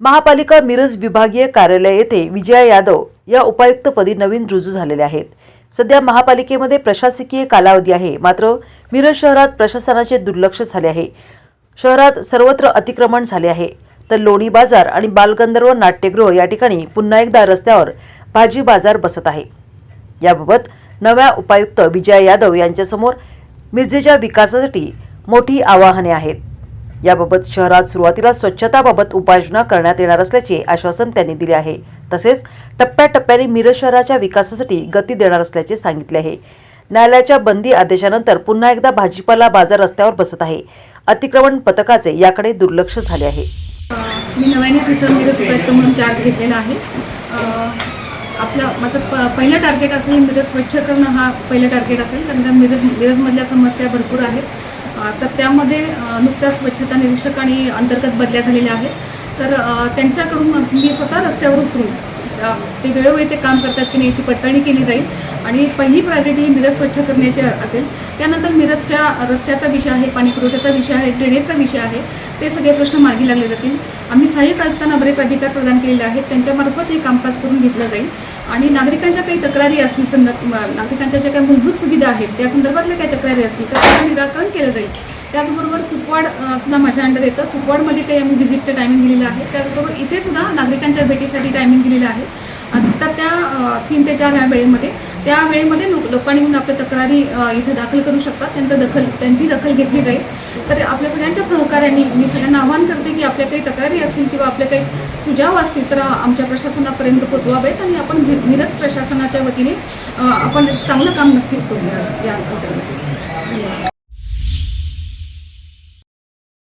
महापालिका मिरज विभागीय कार्यालय येथे विजया यादव या उपायुक्तपदी नवीन रुजू झालेल्या आहेत. सध्या महापालिकेमध्ये प्रशासकीय कालावधी आहे. मात्र मिरज शहरात प्रशासनाचे दुर्लक्ष झाले आहे. शहरात सर्वत्र अतिक्रमण झाले आहे. तर लोणी बाजार आणि बालगंधर्व नाट्यगृह या ठिकाणी पुन्हा एकदा रस्त्यावर भाजी बाजार बसत आहे. याबाबत नव्या उपायुक्त विजया यादव यांच्यासमोर मिरजेच्या विकासासाठी मोठी आवाहने आहेत. याबाबत शहरात सुरुवातीला स्वच्छताबाबत उपाययोजना करण्यात येणार असल्याचे आश्वासन त्यांनी दिले आहे. तसेच टप्प्याटप्प्याने मिरज शहराच्या विकासासाठी गती देणार असल्याचे सांगितले आहे. न्यायालयाच्या बंदी आदेशानंतर पुन्हा एकदा भाजीपाला बाजार रस्त्यावर बसत आहे. अतिक्रमण पथकाचे याकडे दुर्लक्ष झाले आहे. मी नव्यानेच इथं मिरज उपायुक्त म्हणून चार्ज घेतलेला आहे. आपलं माझं प पहिलं टार्गेट असेल मिरज स्वच्छ करणं हा पहिलं टार्गेट असेल. कारण मिरज मिरजमधल्या समस्या भरपूर आहेत. तर त्यामध्ये नुकत्याच स्वच्छता निरीक्षक आणि अंतर्गत बदल्या झालेल्या आहेत. तर त्यांच्याकडून मी स्वतः रस्त्यावर उतरून ते वेळोवेळी ते काम करतात की नाही याची पडताळणी केली जाईल. आणि पहिली प्रायोरिटी ही मिरज स्वच्छ करण्याची असेल. त्यानंतर मिरजच्या रस्त्याचा विषय आहे पाणीपुरवठ्याचा विषय आहे ड्रेनेजचा विषय आहे ते सगळे प्रश्न मार्गी लागले जातील. आम्ही सहाय्यक आयुक्तांना बरेच अधिकार प्रदान केलेले आहेत. त्यांच्यामार्फत हे कामकाज करून घेतलं जाईल. आणि नागरिकांच्या काही तक्रारी असतील संदर्भ नागरिकांच्या ज्या काही मूलभूत सुविधा आहेत त्या संदर्भातल्या काही तक्रारी असतील तर त्याचं निराकरण केलं जाईल. त्याचबरोबर कुपवाड सुद्धा माझ्या अंडर येतं. कुपवाडमध्ये काही आम्ही व्हिजिटचं टायमिंग दिलेलं आहे. त्याचबरोबर इथे सुद्धा नागरिकांच्या भेटीसाठी टायमिंग दिलेलं आहे. आता त्या तीन ते चार या वेळेमध्ये त्या वेळेमध्ये लोक लोकांनी येऊन आपल्या तक्रारी इथे दाखल करू शकतात. त्यांचं दखल त्यांची दखल घेतली जाईल. तर आपल्या सगळ्यांच्या सहकार्याने मी सगळ्यांना आवाहन करते की आपल्या काही तक्रारी असतील किंवा आपल्या काही सुझाव असतील तर आमच्या प्रशासनापर्यंत पोचवावेत आणि आपण निरज मिरज प्रशासनाच्या वतीने आपण चांगलं काम नक्कीच करू या अंतर्गत